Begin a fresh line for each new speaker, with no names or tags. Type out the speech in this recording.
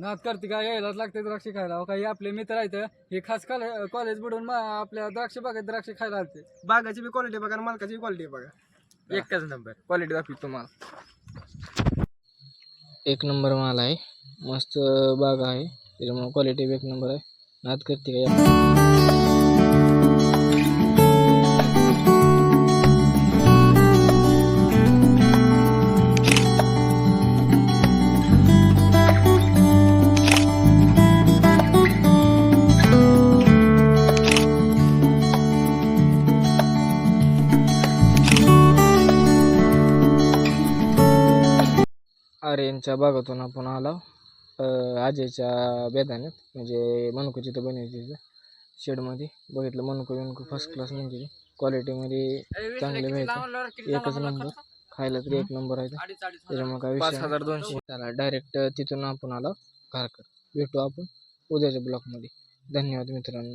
नाद करते का? यायलाच लागते द्राक्ष खायला. अहो, काही आपले मित्र आहेत हे खास कॉलेज बुडून मा- आपल्या द्राक्ष बागेत द्राक्ष खायला आलते.
बागाची बी क्वालिटी बघा आणि मालकाची क्वालिटी बघा.
एकच नंबर क्वालिटी दाखवी तुम्हाला.
एक नंबर माल आहे. मस्त बाग आहे. त्याच्यामुळे क्वालिटी एक नंबर आहे. नाद करते का? आर्यनच्या बागातून आपण आलो. अं, अजयच्या बेदाण्यात म्हणजे मनुको जिथं बनायची तिथं शेडमध्ये. बघितलं मनुको बिनुको फर्स्ट क्लास म्हणजे क्वालिटीमध्ये चांगले मिळते. एकच नंबर खायला तरी एक नंबर आहे. त्याच्यामुळे काय
पाच हजार दोनशे.
चला डायरेक्ट तिथून आपण आलो. घरकर भेटू आपण उद्याच्या ब्लॉकमध्ये धन्यवाद मित्रांनो.